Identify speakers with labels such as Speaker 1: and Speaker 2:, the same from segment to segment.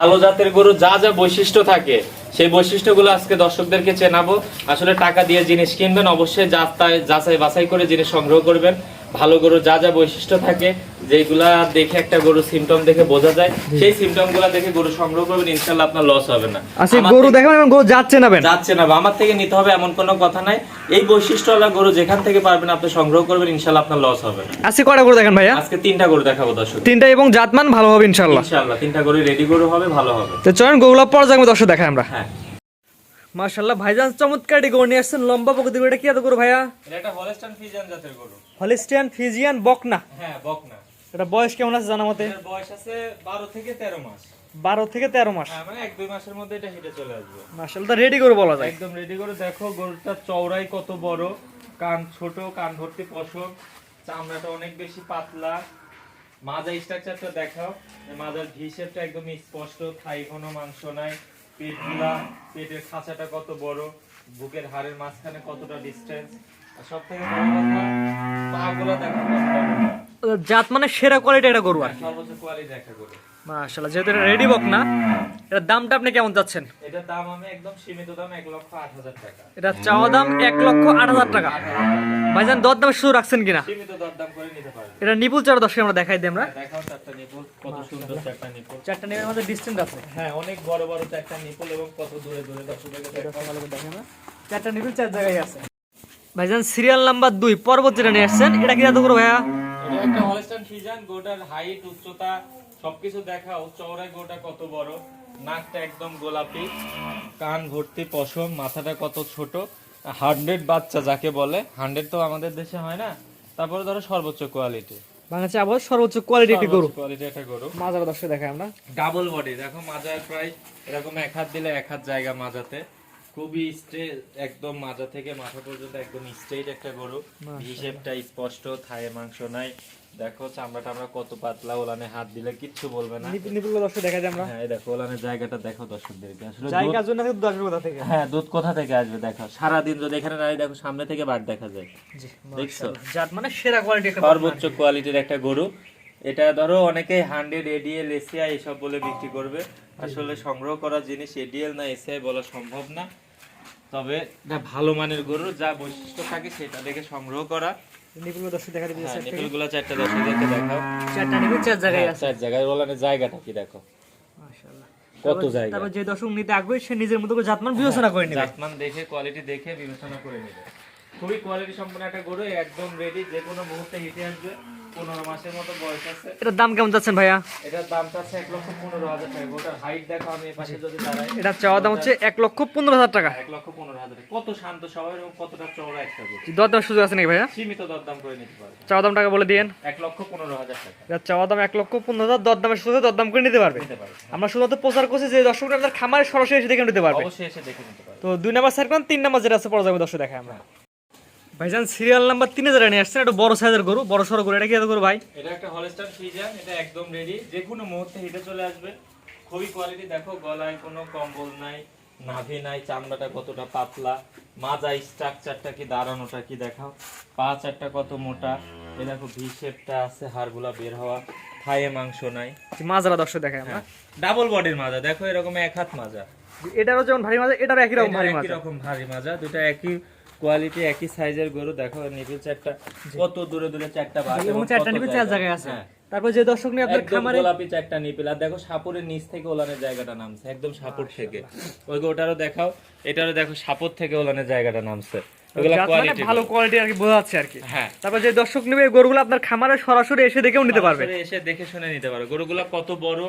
Speaker 1: ভালো জাতের গরু যা যা বৈশিষ্ট্য থাকে, সেই বৈশিষ্ট্যগুলো আজকে দর্শকদেরকে চেনাবো। আসলে টাকা দিয়ে জিনিস কিনবেন, অবশ্যই যাচাই বাছাই করে জিনিস সংগ্রহ করবেন। ভালো গরু যা যা বৈশিষ্ট্য থাকে যেগুলা দেখে একটা গরু সিমটম দেখে বোঝা যায় সেই সিমটমগুলা দেখে গরু সংগ্রহ করবেন ইনশাল্লাহ আপনার লস হবে না।
Speaker 2: আচ্ছা গরু দেখাবেন গরু যাচ্ছে না
Speaker 1: যাচ্ছে না আমার থেকে নিতে হবে এমন কোনো কথা নাই। এই বৈশিষ্ট্যওয়ালা গরু যেখান থেকে পারবেন আপনি সংগ্রহ করবেন ইনশাল্লাহ আপনার লস হবে না।
Speaker 2: আজকে কয়টা গরু দেখেন ভাইয়া?
Speaker 1: আজকে তিনটা গরু দেখাবো দর্শক।
Speaker 2: তিনটা এবং জাতমান ভালো হবে ইনশাল্লাহ।
Speaker 1: ইনশাল্লাহ তিনটা গরু রেডি গরু হবে ভালো হবে।
Speaker 2: তো চলেন গরুগুলো পর্যায়ে দর্শক দেখাই আমরা।
Speaker 1: হ্যাঁ।
Speaker 2: মাশাল্লাহ ভাইজান চমৎকার গরু নিয়ে আসছেন লম্বা প্রকৃতি এটা কি এত গরু ভাইয়া?
Speaker 1: এটা একটা হলস্টাইন ফিজিয়ান জাতের গরু।
Speaker 2: হলিস্টিয়ান ফিজিয়ান বকনা।
Speaker 1: হ্যাঁ বকনা।
Speaker 2: এটা বয়স কেমন আছে জানা মতে?
Speaker 1: এর বয়স আছে বারো থেকে তেরো মাস।
Speaker 2: বারো থেকে তেরো মাস।
Speaker 1: হ্যাঁ মানে এক দুই মাসের মধ্যে এটা হেঁটে চলে আসবে।
Speaker 2: মাশাল্লাহ রেডি করে বলা যায়।
Speaker 1: একদম রেডি করে। দেখো গরুটা চওড়াই কত বড়। কান ছোট কান ভর্তি পশম। চামড়াটা অনেক বেশি পাতলা। মাজা স্ট্রাকচারটা দেখাও। মাজার ভি শেপটা একদম স্পষ্ট। থাই কোনো মাংস নাই। পেটগুলা পেটের খাঁচাটা কত বড়। বুকের হাড়ের মাঝখানে কতটা ডিস্টেন্স
Speaker 2: জাত মানে সেরা কোয়ালিটি একটা গরু আর কি। যেহেতু এটা রেডি বক না এটার দামটা আপনি কেমন চাচ্ছেন?
Speaker 1: এটার দাম আমি একদম সীমিত দাম এক লক্ষ আট হাজার টাকা।
Speaker 2: এটা চাওয়া দাম এক লক্ষ আট হাজার টাকা। ভাইজান দর দামে শুরু রাখছেন কিনা?
Speaker 1: সীমিত দরদাম করে নিতে পারবে।
Speaker 2: এটা নিপুল চার দশকে আমরা দেখাই দিই আমরা।
Speaker 1: দেখাও চারটা নিপুল কত সুন্দর চারটা নিপুল
Speaker 2: চারটা নিমের মধ্যে ডিস্টেন্স আছে।
Speaker 1: হ্যাঁ অনেক বড় বড় চারটা নিপুল এবং কত দূরে দূরে দর্শকদেরকে দেখাও
Speaker 2: ভালো করে দেখেন চারটা নিপুল চার জায়গায় আছে। ভাইজান সিরিয়াল নাম্বার দুই পর্বত যেটা নিয়ে আসছেন। এটা কি এত করব ভাইয়া?
Speaker 1: এটা একটা হলস্টাইন ফিজান গোটার হাইট উচ্চতা সবকিছু দেখাও। চওড়ায় গোটা কত বড়? নাকটা একদম গোলাপি। কান ভর্তি পশম মাথাটা কত ছোট? হান্ড্রেড বাচ্চা যাকে বলে। হান্ড্রেড তো আমাদের দেশে হয় না। তারপরে ধরো সর্বোচ্চ কোয়ালিটি
Speaker 2: বাংলাদেশে আবার সর্বোচ্চ কোয়ালিটি একটি গরু।
Speaker 1: কোয়ালিটি একটা গরু।
Speaker 2: মাজার দর্শক দেখাই আমরা।
Speaker 1: ডাবল বডি দেখো মাজায় প্রায় এরকম এক হাত দিলে এক হাত জায়গা মাজাতে। খুবই স্ট্রেট একদম মাজা থেকে মাথা পর্যন্ত একদম স্ট্রেট একটা গরু। হিসেবটা স্পষ্ট থায়ে মাংস নাই। দেখো চামড়া টামড়া কত পাতলা ওলানে হাত দিলে কিচ্ছু বলবে না।
Speaker 2: নিপুল দর্শক দেখাই দিই আমরা।
Speaker 1: হ্যাঁ দেখো ওলানের জায়গাটা দেখো দর্শকদেরকে। আসলে
Speaker 2: জায়গার জন্য কিন্তু দশ কোথা থেকে?
Speaker 1: হ্যাঁ দুধ কোথা থেকে আসবে দেখো। সারাদিন যদি এখানে দাঁড়িয়ে দেখো সামনে থেকে বার দেখা যায়।
Speaker 2: জি
Speaker 1: দেখছ?
Speaker 2: জাত মানে সেরা কোয়ালিটি একটা
Speaker 1: সর্বোচ্চ কোয়ালিটির একটা গরু। এটা ধরো অনেকে হান্ড্রেড এডিএল এসিআই এসব বলে বিক্রি করবে। আসলে সংগ্রহ করা জিনিস এডিএল না এসিআই বলা সম্ভব না। তবে এটা ভালো মানের গরু যা বৈশিষ্ট্য থাকে সেটা দেখে সংগ্রহ করা।
Speaker 2: নিপুল দর্শক দেখা দিবি
Speaker 1: হ্যাঁ নিপুলগুলো চারটা দর্শকদেরকে দেখাও।
Speaker 2: চারটা নিপুল চার জায়গায়
Speaker 1: হ্যাঁ,
Speaker 2: আছে।
Speaker 1: চার জায়গায় বলানের জায়গাটা কি দেখো।
Speaker 2: মাশাআল্লাহ।
Speaker 1: কত জায়গা।
Speaker 2: তারপর যে দর্শক নিতে আগ্রহী সে নিজের মতো করে জাতমান বিবেচনা করে নেবে।
Speaker 1: জাতমান দেখে কোয়ালিটি দেখে বিবেচনা করে নেবে। খুবই কোয়ালিটি সম্পন্ন একটা গরু একদম রেডি যে কোনো মুহূর্তে হিটে আসবে। পনেরো মাসের মতো বয়স আছে।
Speaker 2: এটার দাম কেমন ভাইয়া?
Speaker 1: এটার আছে এক লক্ষ পনেরো হাজার টাকা। ওটার হাইট দেখো আমি এপাশে যদি দাঁড়াই।
Speaker 2: এটা চাওয়া দাম হচ্ছে এক লক্ষ পনেরো হাজার টাকা।
Speaker 1: এক লক্ষ পনেরো হাজার কত শান্ত সবাই এবং কতটা চওড়া একটা গরু।
Speaker 2: দর দাম সুযোগ আছে নাকি ভাইয়া?
Speaker 1: সীমিত দরদাম করে নিতে পারবে।
Speaker 2: চাওয়া দাম টাকা বলে দিয়েন।
Speaker 1: এক লক্ষ পনেরো হাজার টাকা।
Speaker 2: এটা চাওয়া দাম এক লক্ষ পনেরো হাজার দর দামের সুযোগ দর দাম করে নিতে পারবে। আমরা শুধুমাত্র প্রচার করছি যে দর্শকরা আপনার খামারে সরাসরি এসে দেখে নিতে পারবে।
Speaker 1: অবশ্যই এসে দেখে নিতে পারবে।
Speaker 2: তো দুই নাম্বার সাইড তিন নাম্বার যেটা আছে পর্যায়ে দর্শক দেখায় আমরা। ভাইজান সিরিয়াল নাম্বার তিনে যারা নিয়ে আসছেন একটু বড় সাইজের গরু বড় সড়ো গরু এটা কি গরু ভাই?
Speaker 1: এটা একটা হলস্টার ফিজান এটা একদম রেডি যে কোনো মুহূর্তে হিটে চলে আসবে। খুবই কোয়ালিটি দেখো গলায় কোনো কম্বল নাই নাভি নাই চামড়াটা কতটা পাতলা মাজা স্ট্রাকচারটা কি দাঁড়ানোটা কি দেখাও। পা চারটা কত মোটা এ দেখো ভি শেপটা আছে হাড়গুলা বের হওয়া থায়ে মাংস নাই।
Speaker 2: মাজারা দর্শক দেখায় আমরা।
Speaker 1: ডাবল বডির মাজা দেখো এরকম এক হাত মাজা।
Speaker 2: এটারও যেমন ভারী মাজা এটারও একই রকম ভারী
Speaker 1: এটা একই
Speaker 2: মাজা।
Speaker 1: রকম ভারী মাজা দুটো একই কোয়ালিটি একই সাইজের গরু। দেখো নিপিল চারটা কত দূরে দূরে চারটা বাঘ
Speaker 2: এবং চারটা
Speaker 1: কত
Speaker 2: নিবে চার জায়গায় আছে।
Speaker 1: হ্যাঁ।
Speaker 2: তারপর যে দর্শক নিয়ে আপনার খামারে
Speaker 1: গোলাপি চারটা নিপিল। আর দেখো সাপুরের নিচ থেকে ওলানের জায়গাটা নামছে। একদম সাপুর থেকে। ওই ওটারও দেখাও। এটারও দেখো সাপুর থেকে ওলানের জায়গাটা নামছে।
Speaker 2: মানে
Speaker 1: কোয়ালিটি
Speaker 2: ভালো কোয়ালিটি আর কি বোঝা যাচ্ছে আর কি।
Speaker 1: হ্যাঁ।
Speaker 2: তারপর যে দর্শক নেবে এই গরুগুলো আপনার খামারে সরাসরি এসে দেখেও নিতে পারবে।
Speaker 1: এসে দেখে শুনে নিতে পারো। গরুগুলা কত বড়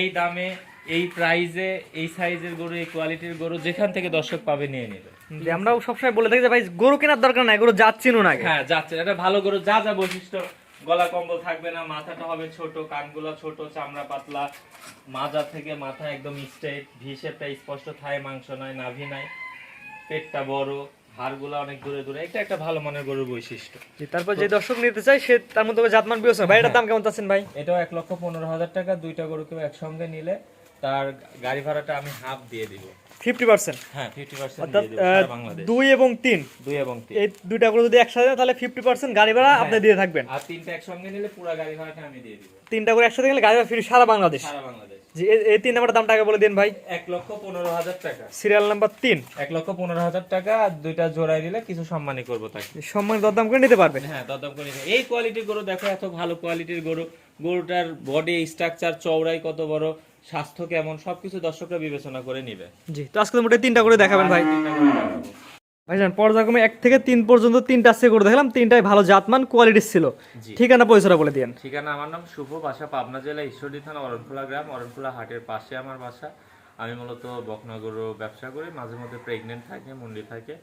Speaker 1: এই দামে এই প্রাইজে এই সাইজের গরু এই কোয়ালিটির গরু যেখান থেকে দর্শক পাবে নিয়ে নেবে।
Speaker 2: যে আমরাও সবসময় বলে থাকি যে ভাই গরু কেনার দরকার নাই গরু জাত না আগে।
Speaker 1: হ্যাঁ যাচ্ছে এটা ভালো গরু যা যা বৈশিষ্ট্য। গলা কম্বল থাকবে না মাথাটা হবে ছোট কানগুলো ছোট চামড়া পাতলা। মাজা থেকে মাথা একদম স্ট্রেট ভি শেপটা স্পষ্ট থায় মাংস নাই নাভি নাই। পেটটা বড় হাড়গুলো অনেক দূরে দূরে। এটা একটা ভালো মানের গরুর বৈশিষ্ট্য।
Speaker 2: তারপর যে দর্শক নিতে চাই সে তার মধ্যে জাতমান বিবেচনা। ভাই এটার দাম কেমন চাচ্ছেন ভাই?
Speaker 1: এটাও এক লক্ষ পনেরো হাজার টাকা দুইটা গরুকে একসঙ্গে নিলে তার গাড়ি ভাড়াটা আমি হাফ দিয়ে দিব।
Speaker 2: Fifty percent?
Speaker 1: হ্যাঁ ফিফটি পার্সেন্ট
Speaker 2: দুই এবং তিন?
Speaker 1: দুই এবং তিন।
Speaker 2: এই দুইটা করে যদি একসাথে তাহলে ফিফটি পার্সেন্ট গাড়ি ভাড়া আপনি দিয়ে থাকবেন।
Speaker 1: আর তিনটা একসঙ্গে নিলে পুরো গাড়ি ভাড়াটা আমি দিয়ে দিব।
Speaker 2: তিনটা করে একসাথে গাড়ি ভাড়া ফ্রি সারা বাংলাদেশ।
Speaker 1: সারা বাংলাদেশ।
Speaker 2: জি এই- তিন নাম্বার দামটা আগে বলে দিন ভাই।
Speaker 1: এক লক্ষ পনেরো হাজার টাকা।
Speaker 2: সিরিয়াল নাম্বার তিন।
Speaker 1: এক লক্ষ পনেরো হাজার টাকা আর দুইটা জোড়াই দিলে কিছু সম্মানই করব তাকে।
Speaker 2: সম্মান দরদাম করে নিতে পারবেন
Speaker 1: হ্যাঁ দরদাম করে নিতে- এই কোয়ালিটির গরু দেখো এত ভালো কোয়ালিটির গরু। গরুটার বডি স্ট্রাকচার চওড়াই কত বড় স্বাস্থ্য কেমন সবকিছু দর্শকরা বিবেচনা করে নিবে।
Speaker 2: জি তো আজকে মোটামুটি তিনটা করে দেখাবেন ভাই। ভাইজান পর্যায়ক্রমে এক থেকে তিন পর্যন্ত তিনটা সে করে দেখলাম তিনটাই ভালো জাতমান কোয়ালিটির ছিল। ঠিকানা পয়সাটা বলে দিন
Speaker 1: ঠিকানা আমার নাম শুভ বাসা পাবনা জেলা ঈশ্বরদী থানা অরণখোলা গ্রাম। অরণখোলা হাটের পাশে আমার বাসা। আমি মূলত বকনাগরু ব্যবসা করি মাঝে মধ্যে প্রেগনেন্ট থাকে মুন্ডি থাকে।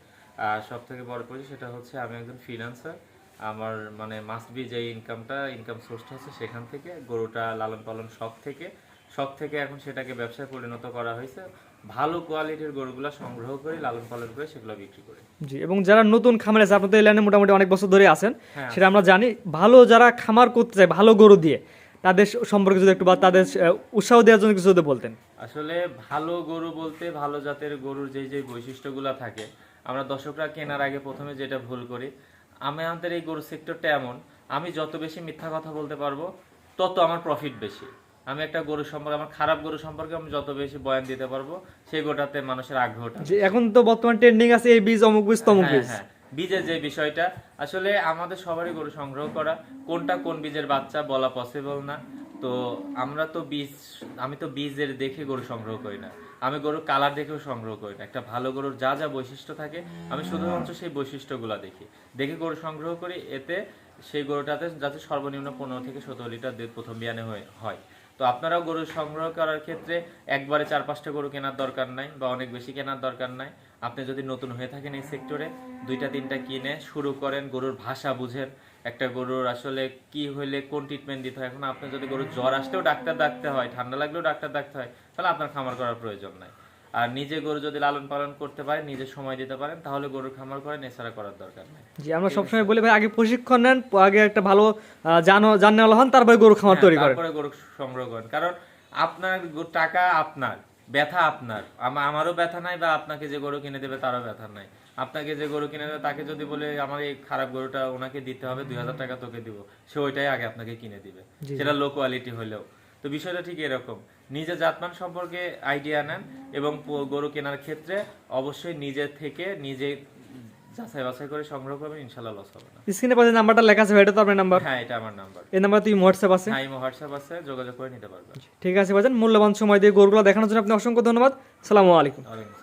Speaker 1: আর সব থেকে বড় কথা সেটা হচ্ছে আমি একজন ফিনান্সার আমার মানে মাস্ট বি যে ইনকামটা ইনকাম সোর্সটা হচ্ছে সেখান থেকে গরুটা লালন পালন শখ থেকে। শখ থেকে এখন সেটাকে ব্যবসায় পরিণত করা হয়েছে। ভালো কোয়ালিটির গরুগুলো সংগ্রহ করে লালন পালন করে সেগুলো বিক্রি করে।
Speaker 2: জি এবং যারা নতুন খামার আছে আপনাদের এই লাইনে মোটামুটি অনেক বছর ধরে আছেন
Speaker 1: হ্যাঁ।
Speaker 2: সেটা আমরা জানি ভালো যারা খামার করতে চায় ভালো গরু দিয়ে তাদের সম্পর্কে যদি একটু বা তাদের উৎসাহ দেওয়ার জন্য কিছু যদি বলতেন।
Speaker 1: আসলে ভালো গরু বলতে ভালো জাতের গরুর যে যে বৈশিষ্ট্যগুলো থাকে আমরা দর্শকরা কেনার আগে প্রথমে যেটা ভুল করি আমি আমাদের এই গরু সেক্টরটা এমন আমি যত বেশি মিথ্যা কথা বলতে পারব তত আমার প্রফিট বেশি। আমি একটা গরু সম্পর্কে আমার খারাপ গরু সম্পর্কে আমি যত বেশি বয়ান দিতে পারব সেই গোটাতে মানুষের আগ্রহটা
Speaker 2: যে এখন তো বর্তমান ট্রেন্ডিং আছে এই বীজ অমুক বীজ তমুক
Speaker 1: হ্যাঁ,
Speaker 2: বীজ।
Speaker 1: হ্যাঁ। বীজের যে বিষয়টা আসলে আমাদের সবারই গরু সংগ্রহ করা কোনটা কোন বীজের বাচ্চা বলা পসিবল না। তো আমরা তো বীজ আমি তো বীজের দেখে গরু সংগ্রহ করি না। আমি গরুর কালার দেখেও সংগ্রহ করি না। একটা ভালো গরুর যা যা বৈশিষ্ট্য থাকে আমি শুধুমাত্র সেই বৈশিষ্ট্যগুলো দেখি। দেখে গরু সংগ্রহ করি এতে সেই গরুটাতে যাতে সর্বনিম্ন পনেরো থেকে সতেরো লিটার দুধ প্রথম বিয়ানে হয়ে- হয়। তো আপনারাও গরু সংগ্রহ করার ক্ষেত্রে একবারে চার পাঁচটা গরু কেনার দরকার নাই বা অনেক বেশি কেনার দরকার নাই। আপনি যদি নতুন হয়ে থাকেন এই সেক্টরে দুইটা, তিনটা কিনে শুরু করেন গরুর ভাষা বুঝেন। একটা গরুর আসলে কি হলে কোন ট্রিটমেন্ট দিতে হয়। এখন আপনি যদি গরুর জ্বর আসলেও ডাক্তার ডাকতে হয়, ঠান্ডা লাগলেও ডাক্তার ডাকতে হয়, তাহলে আপনার খামার করার প্রয়োজন নাই। আর নিজে গরু যদি লালন পালন করতে পারেন নিজে সময় দিতে পারেন তাহলে গরুর খামার করেন এছাড়া করার দরকার নেই।
Speaker 2: জি আমরা সবসময় বলি ভাই আগে প্রশিক্ষণ নেন আগে একটা ভালো আহ, জানো জানালা হন তারপরে গরু খামার তৈরি করেন।
Speaker 1: হ্যাঁ, তারপরে গরু সংগ্রহ করেন। কারণ আপনার টাকা আপনার ব্যথা আপনার। আমা- আমারও ব্যথা নাই বা আপনাকে যে গরু কিনে দেবে তারও ব্যথা নাই। আপনাকে যে গরু কিনে দেবে তাকে যদি বলে আমার এই খারাপ গরুটা ওনাকে দিতে হবে দুই হাজার টাকা তোকে দিব। সে ওইটাই আগে আপনাকে কিনে দিবে। সেটা লো কোয়ালিটি হলেও। তো বিষয়টা ঠিক এরকম। নিজে জাতমান সম্পর্কে আইডিয়া নেন এবং গরু কেনার ক্ষেত্রে অবশ্যই নিজে থেকে নিজে যাচাই বাছাই করে সংগ্রহ করবেন ইনশাআল্লাহ লস হবে না।
Speaker 2: স্ক্রিনে পাশে নাম্বারটা লেখা আছে ভেটা এটা তো আপনার নাম্বার।
Speaker 1: হ্যাঁ এটা আমার নাম্বার।
Speaker 2: এই নাম্বার তুই হোয়াটসঅ্যাপ আছে।
Speaker 1: হ্যাঁ হোয়াটসঅ্যাপ আছে যোগাযোগ করে নিতে পারবেন।
Speaker 2: ঠিক আছে ভাইজান মূল্যবান সময় দিয়ে গরুগুলো দেখানোর জন্য আপনি অসংখ্য ধন্যবাদ। সালামু আলাইকুম।
Speaker 1: আসসালাম